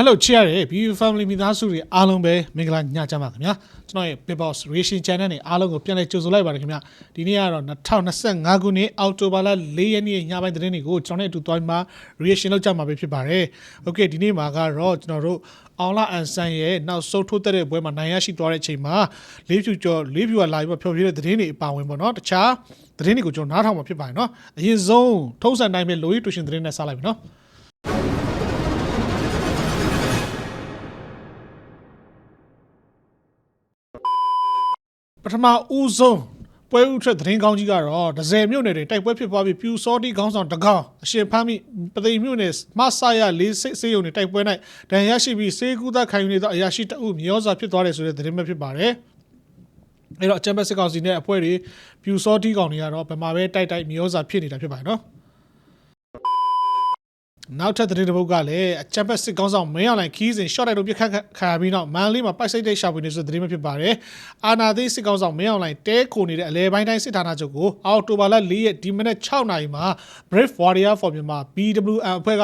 Hello ချစ်ရတဲ့ BU Family မိသားစုတွေအားလုံးပဲမင်္ဂလာညချမ်းပါခင်ဗျာကျွန်တော်ရဲ့ Big Boss Reaction Channel နဲ့အားလုံးကိုပြန်လည်ကြိုဆိုလိုက်ပါတယ်ခင်ဗျာဒီနေ့ကတော့2025ခုနှစ်အောက်တိုဘာလ4ရက်နေ့ညပိုင်းသတင်းတွေကိုကျွန်တော်နဲ့အတူတွိုင်းမှာ reaction လုပ်ကြမှာပဲဖြစ်ပါတယ် Okay ဒီနေ့မှာကတော့ကျွန်တော်တို့အောင်လာအန်ဆန်ရဲ့နောက်ဆုံးထိုးတက်တဲ့ပွဲမှာနိုင်ရရှိသွားတဲ့အချိန်မှာလေးဖြူကျော်လေးဖြူကလာပြီးတော့ဖျော်ဖြေတဲ့သတင်းတွေအပါဝင်ပေါ့နော်တခြားသတင်းတွေကိုကျွန်တော်နားထောင်မှာဖြစ်ပါတယ်နော်အရင်ဆုံးထုံးစံတိုင်းပဲလိုရီတူရှင်သတင်းနဲ့စလိုက်ပြီနော် ထမဦးဆုံးပွဲဥထွက်သတင်းကောင်းကြီးကတော့ဒဇယ်မြို့နယ်တွေတိုက်ပွဲဖြစ်ပွားပြီးပြူစောတိခေါင်းဆောင်တကောင်အရှင်ဖမ်းမိပသိမ်မြို့နယ်မဆာရလေးစိတ်စေးုံတွေတိုက်ပွဲ၌ဒဏ်ရာရှိပြီးစေကူသားခံယူနေသောအရာရှိတအုပ်မျောစာဖြစ်သွားတယ်ဆိုတဲ့သတင်းပဲဖြစ်ပါတယ်အဲ့တော့အချမ်းဘက်စစ်ကောင်စီနဲ့အဖွဲ့တွေပြူစောတိကောင်တွေကတော့ဗမာပဲတိုက်တိုက်မျောစာဖြစ်နေတာဖြစ်ပါတယ်နော် နောက်ထပ်သတင်းတစ်ပုဒ်ကလည်းအချမ်ပတ်စစ်ကောင်းဆောင်မင်းအောင်လိုင်ခီးစဉ် short တိုက်လို့ပြတ်ခတ်ခါပြီးတော့မန်လေးမှာပိုက်စိတ်တိတ်ရှာဖွေနေဆိုတဲ့သတင်းပဲဖြစ်ပါတယ်။အာနာသိစစ်ကောင်းဆောင်မင်းအောင်လိုင်တဲခိုနေတဲ့အလဲပိုင်းတိုင်းစစ်ဌာနချုပ်ကိုအောက်တိုဘာလ၄ရက်ဒီမနက်6နာရီမှာ Brave Warrior for မြန်မာ BWM အဖွဲ့က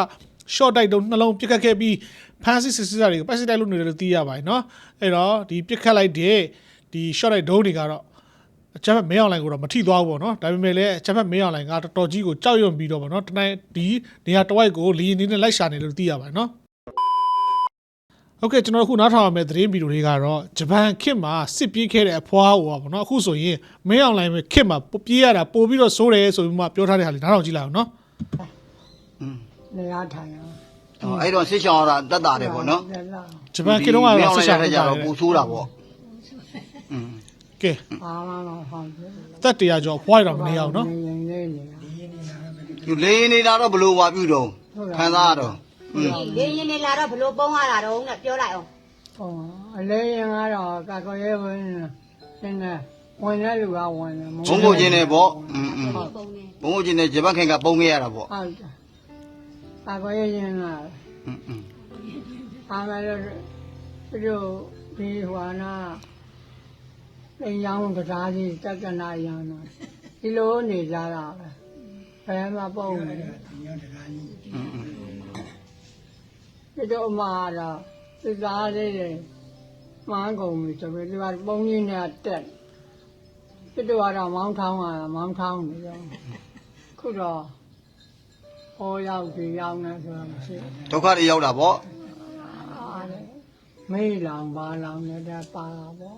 short တိုက်တုံးနှလုံးပြတ်ခတ်ခဲ့ပြီးဖန်စီစစ်စစ်တွေကိုပိုက်စိတ်တိုက်လို့နေတယ်လို့သိရပါတယ်နော်။အဲ့တော့ဒီပြတ်ခတ်လိုက်တဲ့ဒီ short တိုက်ဒုံးတွေကတော့ အချက်မဲ့မင်းအောင်လိုင်ကိုတော့မထိသွားဘူးပေါ့နော်ဒါပေမဲ့လည်းအချက်မဲ့မင်းအောင်လိုင်ကတော်တော်ကြီးကိုကြောက်ရွံ့ပြီးတော့ပေါ့နော်တနိုင်ဒီနေရာတစ်ဝိုက်ကိုလီရင်နေနဲ့လိုက်ရှာနေလို့သိရပါတယ်နော်ဟုတ်ကဲ့ကျွန်တော်အခုနားထောင်ရမယ့်သတင်းဗီဒီယိုလေးကတော့ဂျပန်ခေတ်မှာစစ်ပြေးခဲ့တဲ့အဖွားဟိုပါပေါ့နော်အခုဆိုရင်မင်းအောင်လိုင်ပဲခေတ်မှာပြေးရတာပို့ပြီးတော့စိုးတယ်ဆိုပြီးမှပြောထားတဲ့ဟာလေးနားထောင်ကြည့်လိုက်အောင်နော်နေရာထိုင်အောင်ဟောအဲ့တော့စစ်ချောင်းရတာတက်တာတယ်ပေါ့နော်တက်လာဂျပန်ခေတ်တုန်းကတော့ဆက်ရှာတဲ့နေကြကြတော့တယ်ပူဆိုးတာပေါ့อืม ကဲ အားမလို့ဟောင်းတယ် တက်တရားကျော်ဖွားရတော့မနေအောင်နော် နေရင်လေးနေရ သူလေးနေတာတော့ဘလို့ဝါပြုတော့ခံစားရတော့อืม လေရင်နေလာတော့ဘလို့ပုံရတာတော့နဲ့ပြောလိုက်အောင် ဟောအလေးရင်ကတော့ကာကွယ်ရေးဝင်ရှင်းတယ်ဝင်တဲ့လူကဝင်တယ် ဘုံကိုချင်းနေပေါ့อืมอืม ပုံနေ ဘုံကိုချင်းနေဂျပန်ခင်ကပုံခဲ့ရတာပေါ့ ဟုတ်တယ်ကာကွယ်ရေးရင်လာ อืมอืม အားမလို့သူတို့ဒီဟွာနာ အိမ်ရောင်းကစားကြီးတက္ကနာရောင်းတော့ဒီလိုနေကြတာပဲဘယ်မှာပုံလဲဒီတော့မှာတော့စစားလေးတွေမှန်းကုန်ပြီဆိုပြီးဒီမှာပုံကြီးနဲ့တက်ပြစ်တော့တော့မောင်းထောင်းရမောင်းထောင်းနေတော့ခုတော့ဟောရောက်ဒီရောက်နေဆိုတာမရှိဘူးဒုက္ခတွေရောက်တာပေါ့မေးလောင်ပါလောင်နေတာပါတာပေါ့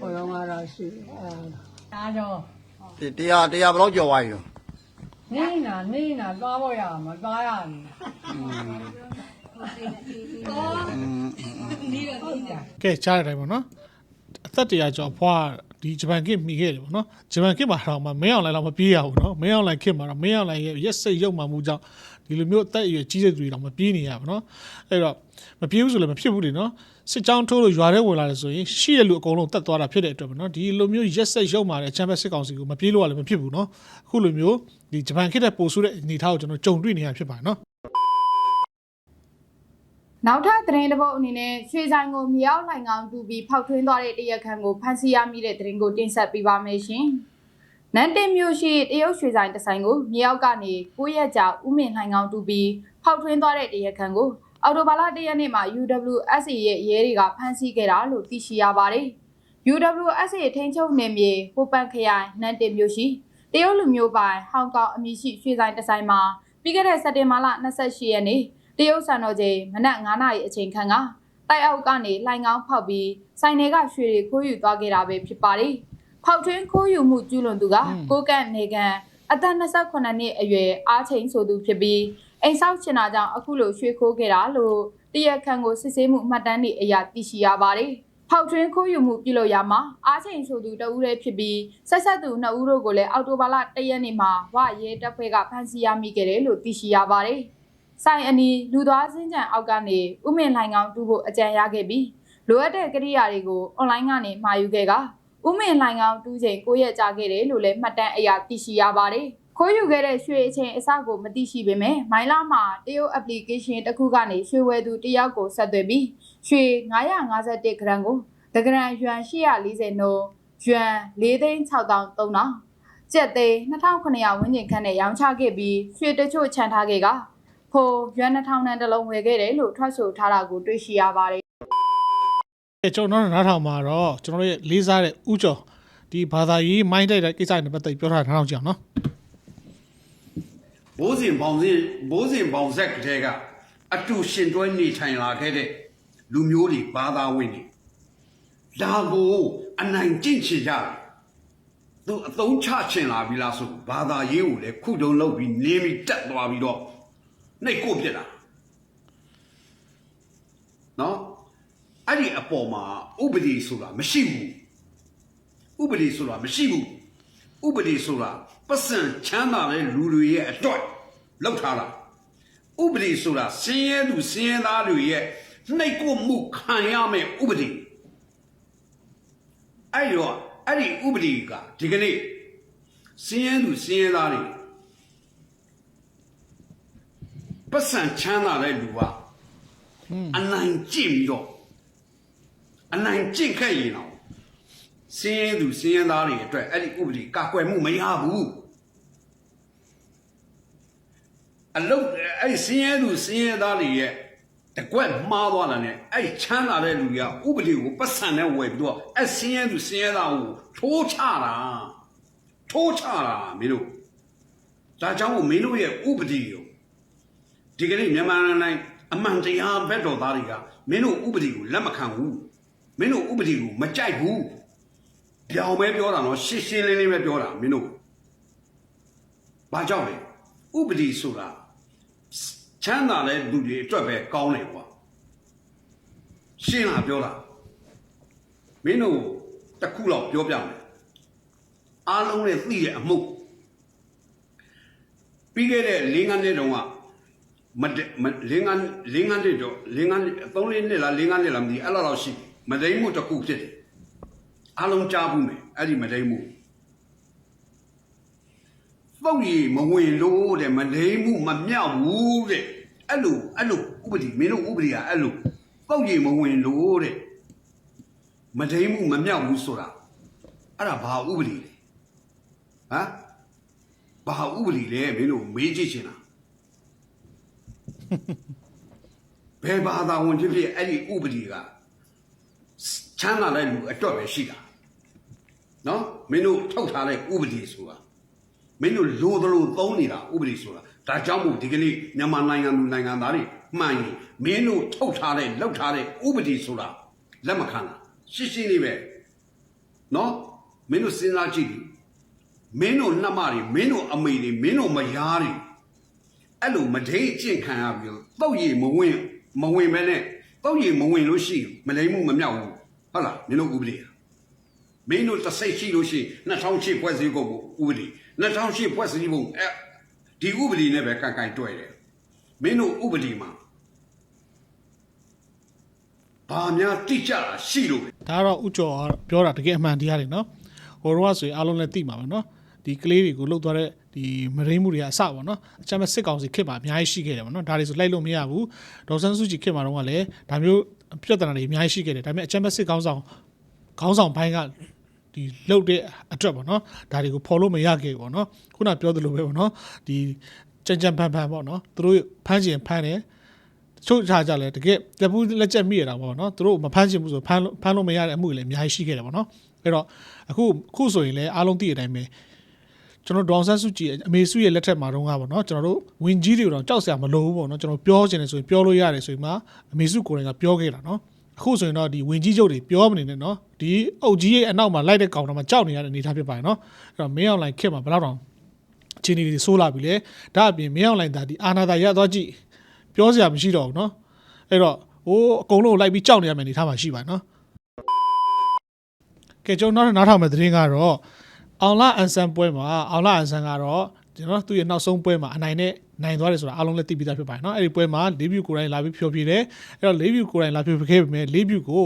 ဘုံကတော့ရှိအဲဒါတော့ဒီတရားတရားဘယ်တော့ကြော်သွားပြီတော့နေနာနေနာသွားဖို့ရမှာသွားရမယ်อืมကဲကြားရတိုင်းပေါ့နော်အသက်တရာကျော်ဖွားဒီဂျပန်ကစ်မိခဲ့တယ်ပေါ့နော်ဂျပန်ကစ်မှာတော့မမင်းအောင်လိုင်တော့မပြေးရဘူးနော်မင်းအောင်လိုင်ကစ်မှာတော့မင်းအောင်လိုင်ရဲ့ရက်စိတ်ရုပ်မှမှုကြောင့်ဒီလိုမျိုးအသက်အရွယ်ကြီးတဲ့သူတွေတော့မပြေးနေရဘူးနော်အဲ့တော့မပြေးဘူးဆိုလည်းမဖြစ်ဘူးလေနော် စစ်ကြောင်းထိုးလို့ရွာထဲဝင်လာတယ်ဆိုရင်ရှိတဲ့လူအကုန်လုံးတက်သွားတာဖြစ်တဲ့အတွက်ပေါ့နော်ဒီလိုမျိုးရက်စိတ်ရုပ်မှတဲ့ချမ်းဘက်စစ်ကောင်စီကိုမပြေးလို့ကလည်းမဖြစ်ဘူးနော်အခုလိုမျိုးဒီဂျပန်ကစ်တဲ့ပို့ဆိုးတဲ့အနေအထားကိုကျွန်တော်ကြုံတွေ့နေရဖြစ်ပါတယ်နော်နောက်ထပ်သတင်းတစ်ပုဒ်အနေနဲ့ရွှေဆိုင်ကိုမြေအောက်လှိုင်ကောင်တူပြီးဖောက်ထွင်းသွားတဲ့တရက်ခန့်ကိုဖမ်းဆီးရမိတဲ့သတင်းကိုတင်ဆက်ပေးပါမယ်ရှင်။နန်တင်မြို့ရှိတရုတ်ရွှေဆိုင်တစ်ဆိုင်ကိုမြေအောက်ကနေ9ရက်ကြာဥမင်လှိုင်ကောင်တူပြီးဖောက်ထွင်းသွားတဲ့တရက်ခန့်ကို အော်တိုဘာလ၁ရက်နေ့မှာ UWSA ရဲ့ရဲတွေကဖမ်းဆီးခဲ့တာလို့သိရှိရပါတယ်။ UWSA ထိန်းချုပ်နယ်မြေဟိုပန်ခရိုင်နန်တင်မြို့ရှိတရုတ်လူမျိုးပိုင်ဟောင်ကောင်အမည်ရှိရွှေဆိုင်တစ်ဆိုင်မှာပြီးခဲ့တဲ့စက်တင်ဘာလ28ရက်နေ့တရုတ်စံတော်ချိန်မနက်9နာရီအချိန်ခန့်ကတိုက်အောက်ကနေလှိုင်ကောင်းဖောက်ပြီးစိုင်းတွေကရွှေတွေခိုးယူသွားခဲ့တာပဲဖြစ်ပါတယ်။ဖောက်ထွင်းခိုးယူမှုကျူးလွန်သူကကိုကန့်နေကန်အသက်28နှစ်အရွယ်အားချိန်ဆိုသူဖြစ်ပြီး အိမ်ဆောက်ချင်တာကြောင့်အခုလိုရွှေခိုးခဲ့တာလို့တရက်ခန့်ကိုစစ်ဆေးမှုမှတ်တမ်းတွေအရသိရှိရပါတယ်။ဖောက်ထွင်းခိုးယူမှုပြုလုပ်ရမှာအားချိန်ဆိုသူတဦးတည်းဖြစ်ပြီးဆက်ဆက်သူနှစ်ဦးတို့ကိုလည်းအော်တိုဘာလ၁ရက်နေ့မှာဝရဲတပ်ဖွဲ့ကဖမ်းဆီးရမိခဲ့တယ်လို့သိရှိရပါတယ်။ဆိုင်အနီလူသွားစင်းကြံအောက်ကနေဥမင်လှိုင်ကောင်တူဖို့အကြံရခဲ့ပြီးလိုအပ်တဲ့ကိရိယာတွေကိုအွန်လိုင်းကနေမှာယူခဲ့ကဥမင်လှိုင်ကောင်တူးချိန်9ရက်ကြာခဲ့တယ်လို့လည်းမှတ်တမ်းအရာသိရှိရပါတယ်။ ခိုးယူခဲ့တဲ့ရွှေအချိန်အစကိုမသိရှိပေမဲ့မိုင်းလာမှာတရုတ် application တစ်ခုကနေရွှေဝယ်သူတစ်ယောက်ကိုဆက်သွယ်ပြီးရွှေ951 gram ကိုတဂရန်ယွမ်840နှုန်းယွမ်4,6300ကျပ်သိန်း2900ဝန်းကျင်ခန့်နဲ့ရောင်းချခဲ့ပြီးရွှေတချို့ချန်ထားခဲ့ကဖခိုရွက်နှထောင်တန်းတစ်လုံးဝယ်ခဲ့တယ်လို့ထွက်ဆိုထားတာကိုတွေ့ရှိရပါတယ်အဲကျွန်တော်တို့နားထောင်မှာတော့ကျွန်တော်တို့ရဲ့လေးစားတဲ့ဥကျော်ဒီဘာသာရေးမိုင်းတိုက်တဲ့ကိစ္စတွေနဲ့ပတ်သက်ပြီးပြောထားတာနားထောင်ကြည့်အောင်နော် ဘိုးစဉ်ပေါင်စဉ်ဘိုးစဉ်ပေါင်ဆက်ကလေးကအတူရှင်တွဲနေထိုင်လာခဲ့တဲ့လူမျိုးတွေဘာသာဝင်တွေဒါကိုအနိုင်ကျင့်ချင်ကြတယ်သူအသုံးချချင်လာပြီလားဆိုဘာသာရေးကိုလည်းခုတုံလုပ်ပြီးနေပြီးတက်သွားပြီးတော့နှိတ်ကိုပြစ်တာနော်အဲ့ဒီအပေါ်မှာဥပဒေဆိုတာမရှိဘူးဥပဒေဆိုတာမရှိဘူး ဥပဒေဆိုတာပတ်စံချမ်းသာတဲ့လူတွေရဲ့အတွက်လောက်ထားတာဥပဒေဆိုတာစင်းရဲသူစင်းရဲသားတွေရဲ့နှိတ်ကိုမှုခံရမယ်ဥပဒေအဲ့တော့အဲ့ဒီဥပဒေကဒီကနေ့စင်းရဲသူစင်းရဲသားတွေပတ်စံချမ်းသာတဲ့လူကအနိုင်ကျင့်ပြီးတော့အနိုင်ကျင့်ခဲ့ရင်တော့ စင်းရဲသူစင်းရဲသားတွေအတွက်အဲ့ဒီဥပဒေကာကွယ်မှုမရဘူးအလုတ်အဲ့ဒီစင်းရဲသူစင်းရဲသားတွေရဲ့တကွက်မှားသွားတာ ਨੇ အဲ့ဒီချမ်းသာတဲ့လူကဥပဒေကိုပတ်စံနဲ့ဝယ်ပြီးတော့အဲ့စင်းရဲသူစင်းရဲသားကိုထိုးချတာထိုးချတာမင်းတို့ဒါကြောင့်မို့မင်းတို့ရဲ့ဥပဒေကိုဒီကနေ့မြန်မာနိုင်ငံအမှန်တရားဘက်တော်သားတွေကမင်းတို့ဥပဒေကိုလက်မခံဘူးမင်းတို့ဥပဒေကိုမကြိုက်ဘူး ပြောင်ပဲပြောတာနော်ရှင်းရှင်းလင်းလင်းပဲပြောတာမင်းတို့ဘာကြောင့်လဲဥပဒေဆိုတာချမ်းသာတဲ့လူတွေအတွက်ပဲကောင်းတယ်ကွာရှင်းလာပြောတာမင်းတို့တစ်ခုတော့ပြောပြမယ်အားလုံးနဲ့သိတဲ့အမှုပြီးခဲ့တဲ့၄၅နှစ်တုန်းကမတမ၄၅၄၅နှစ်တော့၄၅၃၄နှစ်လား၄၅နှစ်လားမသိဘူးအဲ့လိုတော့ရှိပြီမသိမှုတစ်ခုဖြစ်တယ် အလုံးကြားဘူးမယ်အဲ့ဒီမလိမ့်မှုပုတ်ရီမဝင်လို့တဲ့မလိမ့်မှုမမြောက်ဘူးတဲ့အဲ့လိုအဲ့လိုဥပဒေမင်းတို့ဥပဒေကအဲ့လိုပုတ်ရီမဝင်လို့တဲ့မလိမ့်မှုမမြောက်ဘူးဆိုတာအဲ့ဒါဘာဥပဒေလဲဟမ်ဘာဥပဒေလဲမင်းတို့မေးကြည့်ချင်လားဘယ်ဘာသာဝင်ဖြစ်ဖြစ်အဲ့ဒီဥပဒေကချမ်းသာတဲ့လူအတွက်ပဲရှိတာ နော်မင်းတို့ထုတ်ထားတဲ့ဥပဒေဆိုတာမင်းတို့လိုသလိုသုံးနေတာဥပဒေဆိုတာဒါကြောင့်မို့ဒီကနေ့မြန်မာနိုင်ငံလူနိုင်ငံသားတွေမှန်ရင်မင်းတို့ထုတ်ထားတဲ့လောက်ထားတဲ့ဥပဒေဆိုတာလက်မခံတာရှင်းရှင်းလေးပဲနော်မင်းတို့စဉ်းစားကြည့်ဒီမင်းတို့နှမတွေမင်းတို့အမေတွေမင်းတို့မယားတွေအဲ့လိုမဒိတ်အကျင့်ခံရပြီးတော့တောက်ရည်မဝင်မဝင်ပဲနဲ့တောက်ရည်မဝင်လို့ရှိရင်မလိမ့်မှုမမြောက်ဘူးဟုတ်လားမင်းတို့ဥပဒေ မင်းတို့တစ်စိတ်ရှိလို့ရှိရင်2008ဖွဲ့စည်းကုန်ဥပဒေ2008ဖွဲ့စည်းပုံအဲဒီဥပဒေနဲ့ပဲကန်ကန်တွေ့တယ်မင်းတို့ဥပဒေမှာဘာများတိကျတာရှိလို့လဲဒါကတော့ဥကျော်ကပြောတာတကယ်အမှန်တရားတွေနော်ဟိုတော့ဆိုရင်အားလုံးလည်းသိမှာပဲနော်ဒီကလေးတွေကိုလှုပ်သွားတဲ့ဒီမရင်းမှုတွေကအစပါနော်အချမ်းမဲ့စစ်ကောင်စီခစ်မှာအများကြီးရှိခဲ့တယ်ပေါ့နော်ဒါတွေဆိုလိုက်လို့မရဘူးဒေါ်ဆန်းစုကြည်ခစ်မှာတော့ကလည်းဒါမျိုးပြဿနာတွေအများကြီးရှိခဲ့တယ်ဒါပေမဲ့အချမ်းမဲ့စစ်ကောင်ဆောင်ခေါင်းဆောင်ဘိုင်းက ဒီလှုပ်တဲ့အတွက်ပေါ့နော်ဒါတွေကိုဖော်လို့မရခဲ့ဘူးပေါ့နော်ခုနပြောသလိုပဲပေါ့နော်ဒီကြံကြံဖန်ဖန်ပေါ့နော်သူတို့ဖမ်းချင်ဖမ်းတယ်တချို့ခြားကြလဲတကယ်လက်ပူးလက်ချက်မိရတာပေါ့နော်သူတို့မဖမ်းချင်ဘူးဆိုဖမ်းလို့ဖမ်းလို့မရတဲ့အမှုတွေလည်းအများကြီးရှိခဲ့တယ်ပေါ့နော်အဲ့တော့အခုအခုဆိုရင်လည်းအားလုံးသိတဲ့အတိုင်းပဲကျွန်တော်ဒေါအောင်ဆန်းစုကြည်အမေစုရဲ့လက်ထက်မှာတော့ကပေါ့နော်ကျွန်တော်တို့ဝင်ကြီးတွေတော့ကြောက်စရာမလိုဘူးပေါ့နော်ကျွန်တော်ပြောချင်တယ်ဆိုရင်ပြောလို့ရတယ်ဆိုရင်မှအမေစုကိုယ်တိုင်ကပြောခဲ့တာနော် အခုဆိုရင်တော့ဒီဝင်ကြီးချုပ်တွေပြောမနေနဲ့နော်ဒီအုပ်ကြီးရဲ့အနောက်မှာလိုက်တဲ့ကောင်တော့မှကြောက်နေရတဲ့အနေအထားဖြစ်ပါတယ်နော်အဲ့တော့မင်းအောင်လိုင်းခက်မှာဘယ်လောက်တောင်ခြေနေတွေဆိုးလာပြီလေဒါအပြင်မင်းအောင်လိုင်းဒါဒီအာနာတာရသွားကြည့်ပြောစရာမရှိတော့ဘူးနော်အဲ့တော့ဟိုအကုန်လုံးလိုက်ပြီးကြောက်နေရမယ့်အနေအထားမှာရှိပါတယ်နော်ကဲကျွန်တော်နောက်ထပ်နားထောင်မယ့်သတင်းကတော့အောင်လာအန်ဆန်ပွဲမှာအောင်လာအန်ဆန်ကတော့ကျွန်တော်သူ့ရဲ့နောက်ဆုံးပွဲမှာအနိုင်နဲ့ နိုင်သွားတယ်ဆိုတာအားလုံးလည်းသိပြီးသားဖြစ်ပါတယ်เนาะအဲ့ဒီပွဲမှာ၄ view ကိုယ်တိုင်လာပြီးဖြောပြတယ်အဲ့တော့၄ view ကိုယ်တိုင်လာဖြေခဲ့ပေမဲ့၄ view ကို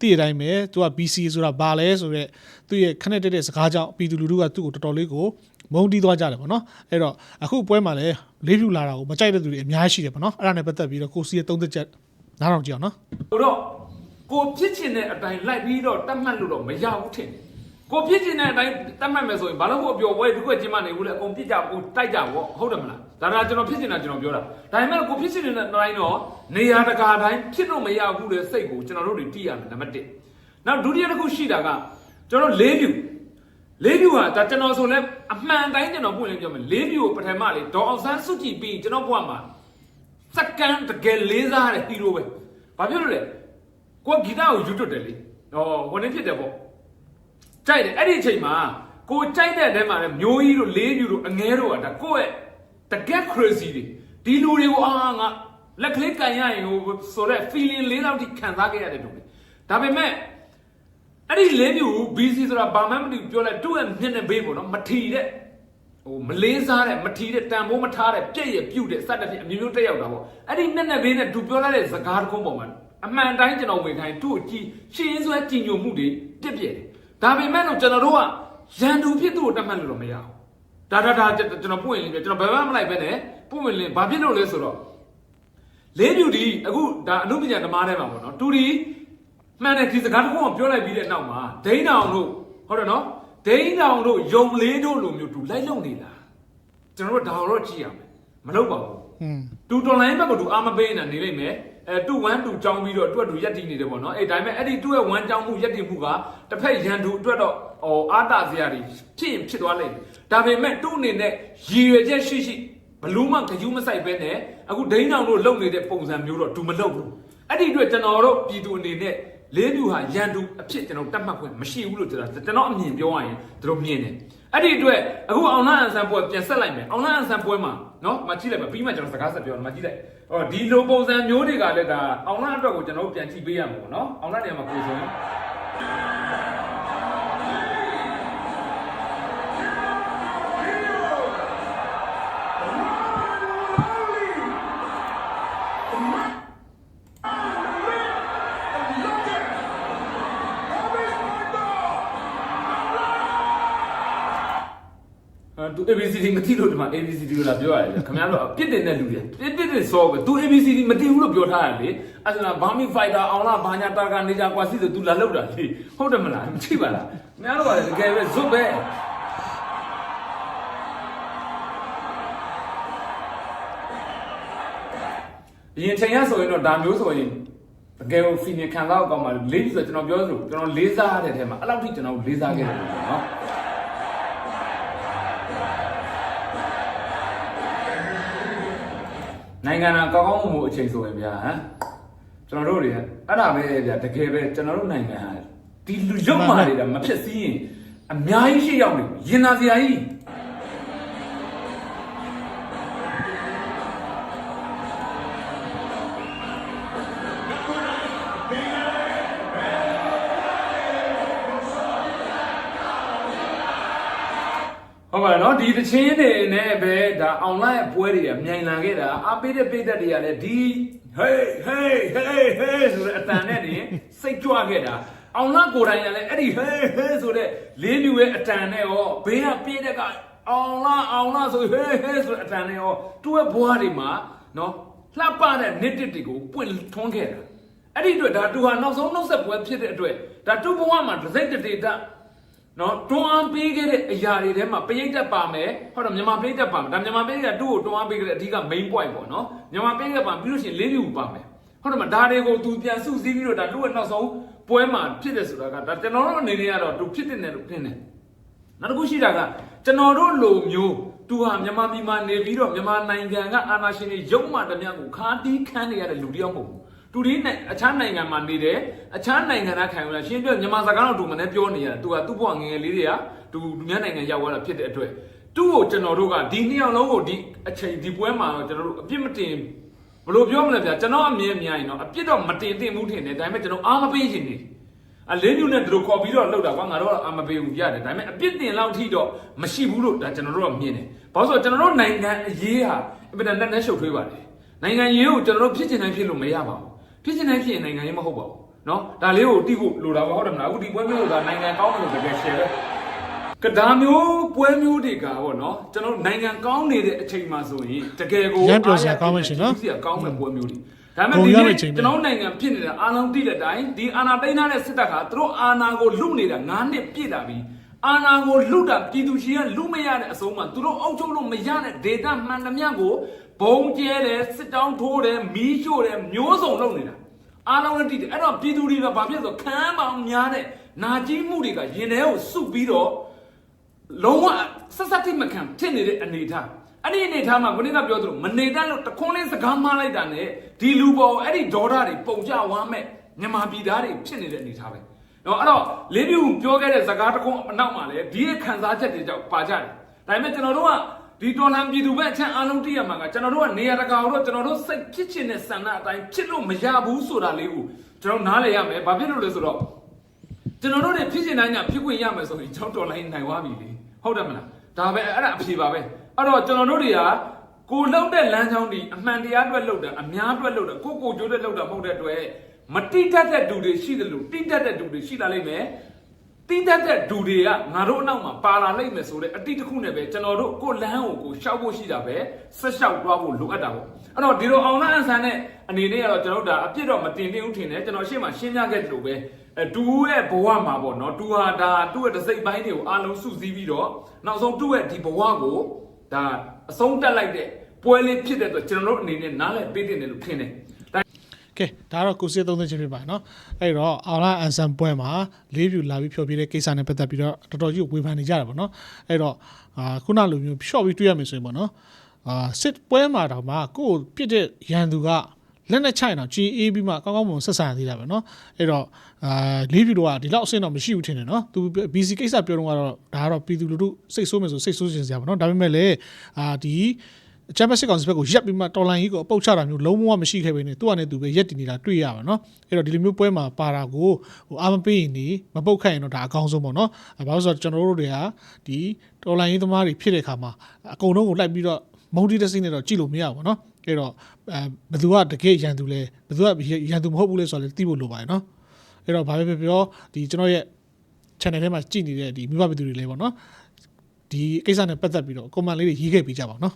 တည့်ရတိုင်းပဲသူက BC ဆိုတာဘာလဲဆိုတော့သူ့ရဲ့ခနဲ့တက်တဲ့စကားကြောင့်ပြည်သူလူထုကသူ့ကိုတော်တော်လေးကိုမုန်းတီးသွားကြတယ်ပေါ့နော်အဲ့တော့အခုပွဲမှာလည်းလေးဖြူလာတာကိုမကြိုက်တဲ့သူတွေအများကြီးရှိတယ်ပေါ့နော်အဲ့ဒါနဲ့ပတ်သက်ပြီးတော့ကိုစီရဲ့သုံးသက်ချက်နားထောင်ကြည့်အောင်နော် ဆိုတော့ကိုဖြစ်ချင်တဲ့အတိုင်းလိုက်ပြီးတော့တတ်မှတ်လို့တော့မရဘူးထင်တယ် ကိုဖြစ်ချင်တဲ့အတိုင်းတတ်မှတ်မယ်ဆိုရင်ဘာလို့ကိုအပျော်ပွဲဒီကွက်ချင်းမနေဘူးလေအကုန်ပြစ်ကြကိုတိုက်ကြပေါ့ဟုတ်တယ်မလားဒါကကျွန်တော်ဖြစ်နေတာကျွန်တော်ပြောတာဒါပေမဲ့ကိုဖြစ်နေတဲ့တိုင်းတော့နေရာတကာတိုင်းဖြစ်လို့မရဘူးတဲ့စိတ်ကိုကျွန်တော်တို့တွေတည်ရမယ်နံပါတ်1နောက်ဒုတိယတစ်ခုရှိတာကကျွန်တော်၄ဖြူလေးဖြူဟာဒါကျွန်တော်ဆိုလဲအမှန်တိုင်းကျွန်တော်ပွင့်လင်းပြောမယ်လေးဖြူကိုပထမလေဒေါအောင်ဆန်းစုကြည်ပြီးကျွန်တော်ဘဝမှာစက္ကန့်တကယ်လေးစားတဲ့ဟီးရိုးပဲဘာဖြစ်လို့လဲကိုကဂီတကိုယူတွတ်တယ်လေဟောဝင်နေဖြစ်တယ်ပေါ့ ကြိုက်တယ်အဲ့ဒီအချိန်မှာကိုကြိုက်တဲ့အထဲမှာလည်းမျိုးကြီးတို့လေးဖြူတို့အငဲတို့ကဒါကိုယ့်ရဲ့တကယ် crazy တွေဒီလူတွေကိုအာငါလက်ကလေးကန်ရရင်ဟိုဆိုတော့ feeling လေးလောက်ထိခံစားခဲ့ရတဲ့လူတွေဒါပေမဲ့အဲ့ဒီလေးမျိုး BC ဆိုတာဘာမှမသိဘူးပြောလိုက်သူ့ရဲ့မျက်နှာဘေးပေါ့နော်မထီတဲ့ဟိုမလေးစားတဲ့မထီတဲ့တန်ဖိုးမထားတဲ့ပြည့်ရပြုတ်တဲ့စတဲ့ဖြစ်အမျိုးမျိုးတက်ရောက်တာပေါ့အဲ့ဒီမျက်နှာဘေးနဲ့သူပြောလိုက်တဲ့စကားတစ်ခုပုံမှာအမှန်တိုင်းကျွန်တော်ဝင်ခိုင်းသူ့ကိုကြည်ရှင်းရင်းစွဲကြည်ညိုမှုတွေတက်ပြည့်တယ် ဒါပေမဲ့လို့ကျွန်တော်တို့ကရန်သူဖြစ်သူ့ကိုတတ်မှတ်လို့တော့မရဘူးဒါဒါဒါကျွန်တော်ပွင့်လင်းပြကျွန်တော်ဘယ်မှမလိုက်ပဲနဲ့ပွင့်လင်းဘာဖြစ်လို့လဲဆိုတော့လေးပြူဒီအခုဒါအနုပညာဓမ္မထဲမှာပေါ့နော်တူဒီမှန်တယ်ဒီစကားတစ်ခုကပြောလိုက်ပြီးတဲ့နောက်မှာဒိန်းတောင်တို့ဟုတ်တယ်နော်ဒိန်းတောင်တို့ယုံလေးတို့လိုမျိုးတူလိုက်လုံနေလားကျွန်တော်တို့ဒါတော့ကြည့်ရမယ်မလုပ်ပါဘူးอืมတူတော်လိုင်းဘက်ကတူအာမပေးနေတာနေလိမ့်မယ် အဲတူ1တူကြောင်းပြီးတော့တွက်တူရက်တည်နေတယ်ပေါ့နော်အဲဒါပေမဲ့အဲ့ဒီတူရဲ့1ကြောင်းမှုရက်တည်မှုကတစ်ဖက်ရန်တူအတွက်တော့ဟောအာတာစရာတွေဖြစ်ရင်ဖြစ်သွားလိမ့်မယ်ဒါပေမဲ့တူအနေနဲ့ရည်ရွယ်ချက်ရှိရှိဘလူးမဂယူးမဆိုင်ပဲနဲ့အခုဒိန်းအောင်တို့လုပ်နေတဲ့ပုံစံမျိုးတော့တူမလုပ်ဘူးအဲ့ဒီအတွက်ကျွန်တော်တို့ပြည်သူအနေနဲ့ လေးပြူဟာရန်တူအဖြစ်ကျွန်တော်တတ်မှတ်ခွင့်မရှိဘူးလို့ကျွန်တော်ကျွန်တော်အမြင်ပြောရရင်သူတို့မြင်တယ်အဲ့ဒီအတွက်အခုအောင်လာအန်ဆန်ပွဲပြန်ဆက်လိုက်မယ်အောင်လာအန်ဆန်ပွဲမှာနော်မကြည့်လိုက်ပါပြီးမှကျွန်တော်စကားဆက်ပြောမကြည့်လိုက်ဟောဒီလိုပုံစံမျိုးတွေကလည်းဒါအောင်လာအတွက်ကိုကျွန်တော်တို့ပြန်ကြည့်ပေးရမှာပေါ့နော်အောင်လာနေရာမှာကိုဆိုရင် သူ ABCD မသိလို့ဒီမှာ ABCD လို့လာပြောရတယ်လေခင်ဗျားတို့အပြစ်တင်တဲ့လူတွေပြစ်ပြစ်တင်စောပဲသူ ABCD မသိဘူးလို့ပြောထားရတယ်လေအဲ့ဒါဘာမီဖိုက်တာအောင်လားဘာညာတာကနေကြကွာစီဆိုသူလာလောက်တာလေဟုတ်တယ်မလားမသိပါလားခင်ဗျားတို့ကလည်းတကယ်ပဲဇွတ်ပဲအရင်ချိန်ရဆိုရင်တော့ဒါမျိုးဆိုရင်တကယ်ကိုဖီနီခံစားအောင်ကောင်းပါလေလေးဆိုကျွန်တော်ပြောသလိုကျွန်တော်လေးစားရတဲ့ထဲမှာအဲ့လောက်ထိကျွန်တော်လေးစားခဲ့တယ်ပေါ့နော် နိုင်ငံတော်ကောင်းကောင်းမွန်မွန်အချိန်ဆိုရင်ဗျာဟမ်ကျွန်တော်တို့တွေအဲ့ဒါပဲဗျာတကယ်ပဲကျွန်တော်တို့နိုင်ငံဟာဒီလူရုပ်မာတွေကမဖြစ်စည်းရင်အများကြီးရှိရောက်နေရင်နာစရာကြီး ဒီတချင်းတွေနဲ့ပဲဒါအွန်လိုင်းပွဲတွေကမြိုင်လာခဲ့တာအပိတဲ့ပိသက်တွေကလည်းဒီဟေးဟေးဟေးဟေးဆိုတဲ့အတန်နဲ့နေစိတ်ကြွခဲ့တာအွန်လိုင်းကိုယ်တိုင်ကလည်းအဲ့ဒီဟေးဟေးဆိုတဲ့လေးလူရဲ့အတန်နဲ့ရောဘေးကပြေးတဲ့ကအောင်လာအောင်လာဆိုဟေးဟေးဆိုတဲ့အတန်နဲ့ရောသူ့ရဲ့ဘွားတွေမှာနော်လှပတဲ့ knit တွေကိုပွင့်ထွန်းခဲ့တာအဲ့ဒီအတွက်ဒါသူဟာနောက်ဆုံးနှုတ်ဆက်ပွဲဖြစ်တဲ့အတွက်ဒါသူ့ဘဝမှာဒစိတ်တတေတ နော်တွန်းအားပေးခဲ့တဲ့အရာတွေထဲမှာပရိသတ်ပါမယ်ဟုတ်တော့မြန်မာပရိသတ်ပါမယ်ဒါမြန်မာပရိသတ်သူ့ကိုတွန်းအားပေးခဲ့တဲ့အဓိက main point ပေါ့နော်မြန်မာပရိသတ်ပါပြီးလို့ရှိရင်လေးပြူပါမယ်ဟုတ်တယ်မဒါတွေကိုသူပြန်စုစည်းပြီးတော့ဒါသူ့ရဲ့နောက်ဆုံးပွဲမှာဖြစ်တယ်ဆိုတာကဒါကျွန်တော်တို့အနေနဲ့ကတော့သူဖြစ်တဲ့နယ်လို့ဖြစ်နေနောက်တစ်ခုရှိတာကကျွန်တော်တို့လိုမျိုးသူဟာမြန်မာပြည်မှာနေပြီးတော့မြန်မာနိုင်ငံကအာဏာရှင်တွေရုံမှတမျှကိုခါတီးခန်းနေရတဲ့လူတယောက်မဟုတ်ဘူး သူဒီနဲ့အခြားနိုင်ငံမှာနေတယ်အခြားနိုင်ငံသားခံရတာရှင်းပြမြန်မာစကားတော့သူမနဲ့ပြောနေရတယ်သူကသူ့ဘဝငယ်ငယ်လေးတွေကသူသူများနိုင်ငံရောက်သွားတာဖြစ်တဲ့အတွက်သူ့ကိုကျွန်တော်တို့ကဒီနှစ်ယောက်လုံးကိုဒီအချိန်ဒီပွဲမှာတော့ကျွန်တော်တို့အပြစ်မတင်ဘယ်လိုပြောမလဲဗျာကျွန်တော်အမြင်အများရင်တော့အပြစ်တော့မတင်သင့်ဘူးထင်တယ်ဒါပေမဲ့ကျွန်တော်အားမပေးချင်နေအလေးမျိုးနဲ့သူတို့ခေါ်ပြီးတော့လှုပ်တာကွာငါတို့ကအာမပေးဘူးရတယ်ဒါပေမဲ့အပြစ်တင်လောက်ထိတော့မရှိဘူးလို့ဒါကျွန်တော်တို့ကမြင်တယ်ဘာလို့ဆိုတော့ကျွန်တော်တို့နိုင်ငံအရေးဟာအင်တာနက်နဲ့ရှုပ်ထွေးပါတယ်နိုင်ငံရေးကိုကျွန်တော်တို့ဖြစ်ချင်တိုင်းဖြစ်လို့မရပါဘူး ဖြစ်ချင်တိုင်းဖြစ်ရင်နိုင်ငံရေးမဟုတ်ပါဘူးเนาะဒါလေးကိုတိဖို့လိုတာပါဟုတ်တယ်မလားအခုဒီပွဲမျိုးကနိုင်ငံကောင်းတယ်လို့တကယ်ရှယ်ပဲကဒါမျိုးပွဲမျိုးတွေကပေါ့နော်ကျွန်တော်တို့နိုင်ငံကောင်းနေတဲ့အချိန်မှာဆိုရင်တကယ်ကို ရမ်းပြောစရာကောင်းမယ်ရှင်နော် စရာကောင်းမဲ့ပွဲမျိုးတွေဒါပေ ဂုဏ် မဲ့ဒီ ရမယ့် နေ့ အချိန်ပဲ ကျွန်တော်တို့နိုင်ငံဖြစ်နေတာအာဏာတိတဲ့အတိုင်းဒီအာဏာသိမ်းထားတဲ့စစ်တပ်ကသူတို့အာဏာကိုလွတ်နေတာ9နှစ်ပြည့်တာပြီ အာနာကိုလူတာပြည်သူရှင်ကလူမရတဲ့အစုံမှာသူတို့အုပ်ချုပ်လို့မရတဲ့ဒေတာမှန်သမျှကိုဘုံကျဲတယ်စစ်တောင်းထိုးတယ်မီးရှို့တယ်မျိုးစုံလုပ်နေတာအားလုံးလည်းတည်တယ်အဲ့တော့ပြည်သူတွေကဘာဖြစ်လဲဆိုတော့ခံပေါင်းများတဲ့နာကြီးမှုတွေကရင်ထဲကိုစုပြီးတော့လုံးဝဆက်ဆက်တိမခံဖြစ်နေတဲ့အနေအထားအဲ့ဒီအနေအထားမှာခုနကပြောသလိုမနေတတ်လို့တခွန်းလေးစကားမှားလိုက်တာနဲ့ဒီလူပေါ်အဲ့ဒီဒေါ်ဒါတွေပုံကြဝမ်းမဲ့မြန်မာပြည်သားတွေဖြစ်နေတဲ့အနေအထားပဲ နော်အဲ့တော့လေးပြူပြောခဲ့တဲ့စကားတခွန်းအနောက်မှာလည်းဒီရဲ့ခံစားချက်တွေကြောင့်ပါကြတယ်ဒါပေမဲ့ကျွန်တော်တို့ကဒီတော်လန်ပြည်သူဘက်အချမ်းအားလုံးတည့်ရမှာကကျွန်တော်တို့ကနေရာတကာတော့ကျွန်တော်တို့စိတ်ဖြစ်ချင်တဲ့ဆန္ဒအတိုင်းဖြစ်လို့မရဘူးဆိုတာလေးကိုကျွန်တော်နားလည်ရမယ်ဘာဖြစ်လို့လဲဆိုတော့ကျွန်တော်တို့တွေဖြစ်ချင်တိုင်းညာဖြစ်ခွင့်ရမယ်ဆိုရင်ကျွန်တော်တော်လိုင်းနိုင်သွားပြီလေဟုတ်တယ်မလားဒါပဲအဲ့ဒါအဖြေပါပဲအဲ့တော့ကျွန်တော်တို့တွေကကိုလှုပ်တဲ့လမ်းကြောင်းဒီအမှန်တရားအတွက်လှုပ်တာအများအတွက်လှုပ်တာကိုကိုကျိုးတဲ့လှုပ်တာမဟုတ်တဲ့အတွက် မတိတတ်တဲ့ဒူတွေရှိတယ်လို့တိတတ်တဲ့ဒူတွေရှိလာလိမ့်မယ်တိတတ်တဲ့ဒူတွေကငါတို့အနောက်မှာပါလာလိမ့်မယ်ဆိုတဲ့အတိတစ်ခုနဲ့ပဲကျွန်တော်တို့ကိုလမ်းကိုကိုရှောက်ဖို့ရှိတာပဲဆက်ရှောက်သွားဖို့လိုအပ်တာပေါ့အဲ့တော့ဒီလိုအောင်လန်းအဆန်နဲ့အနေနဲ့ကတော့ကျွန်တော်တို့ဒါအပြစ်တော့မတင်တင်ဘူးထင်တယ်ကျွန်တော်ရှေ့မှာရှင်းပြခဲ့တယ်လို့ပဲအဲတူရဲ့ဘဝမှာပေါ့နော်တူဟာဒါတူရဲ့တစိမ့်ပိုင်းတွေကိုအားလုံးစုစည်းပြီးတော့နောက်ဆုံးတူရဲ့ဒီဘဝကိုဒါအဆုံးတက်လိုက်တဲ့ပွဲလေးဖြစ်တဲ့အတွက်ကျွန်တော်တို့အနေနဲ့နားလည်ပေးတင်တယ်လို့ထင်တယ်ဒါ ကဲဒါကတော့ကိုစီသုံးသိချင်းဖြစ်ပါတယ်เนาะအဲ့တော့အောင်လာအန်ဆန်ပွဲမှာလေးပြူလာပြီးဖြောပြတဲ့ကိစ္စနဲ့ပတ်သက်ပြီးတော့တော်တော်ကြီးဝေဖန်နေကြတာပေါ့เนาะအဲ့တော့အာခုနလိုမျိုးဖြော့ပြီးတွေ့ရမယ်ဆိုရင်ပေါ့เนาะအာစစ်ပွဲမှာတော့မှကိုယ့်ကိုပြစ်တဲ့ရန်သူကလက်နဲ့ချိုင်တော့ GA ပြီးမှကောင်းကောင်းမွန်ဆက်ဆံသေးတာပဲเนาะအဲ့တော့အာလေးပြူတော့ဒီလောက်အဆင့်တော့မရှိဘူးထင်တယ်เนาะသူ BC ကိစ္စပြောတော့ကတော့ဒါကတော့ပြည်သူလူထုစိတ်ဆိုးမယ်ဆိုစိတ်ဆိုးခြင်းစရာပေါ့เนาะဒါပေမဲ့လည်းအာဒီ အ ချမ်းပတ်စစ်ကောင်စီဘက်ကိုရက်ပြီးမှတော်လိုင်းကြီးကိုအပုတ်ချတာမျိုးလုံးဝမရှိခဲ့ဘဲနဲ့သူ့အနေနဲ့သူပဲရက်တည်နေတာတွေ့ရပါတော့အဲ့တော့ဒီလိုမျိုးပွဲမှာပါတာကိုဟိုအာမပေးရင်နေမပုတ်ခတ်ရင်တော့ဒါအကောင်းဆုံးပေါ့နော်အဲဘာလို့ဆိုတော့ကျွန်တော်တို့တွေကဒီတော်လိုင်းကြီးသမားတွေဖြစ်တဲ့ခါမှာအကုန်လုံးကိုလိုက်ပြီးတော့မုန်တီတစ်စိမ့်နဲ့တော့ကြည့်လို့မရဘူးပေါ့နော်အဲ့တော့အဲဘယ်သူကတကယ်ရန်သူလဲဘယ်သူကရန်သူမဟုတ်ဘူးလဲဆိုတော့လည်းသိဖို့လိုပါတယ်နော်အဲ့တော့ဘာပဲပြောပြောဒီကျွန်တော်ရဲ့ channel ထဲမှာကြည့်နေတဲ့ဒီမိဘပြည်သူတွေလည်းပေါ့နော်ဒီကိစ္စနဲ့ပတ်သက်ပြီးတော့ comment လေးတွေရေးခဲ့ပေးကြပါဦးနော်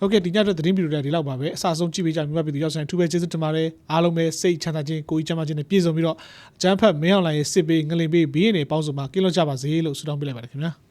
ဟုတ်ကဲ့ဒီညအတွက်သတင်းဗီဒီယိုတွေဒီလောက်ပါပဲအစားဆုံးကြည့်ပေးကြမြတ်ပြည်သူရောက်ဆိုင်ထူပဲကျေးဇူးတင်ပါတယ်အားလုံးပဲစိတ်ချမ်းသာခြင်းကိုယ်ကြီးချမ်းသာခြင်းနဲ့ပြည့်စုံပြီးတော့အကျန်းဖတ်မင်းအောင်လိုင်းရဲ့စစ်ပေးငလင်ပေးဘေးရည်ပေါင်းစုံမှာကင်းလွတ်ကြပါစေလို့ဆုတောင်းပေးလိုက်ပါတယ်ခင်ဗျာ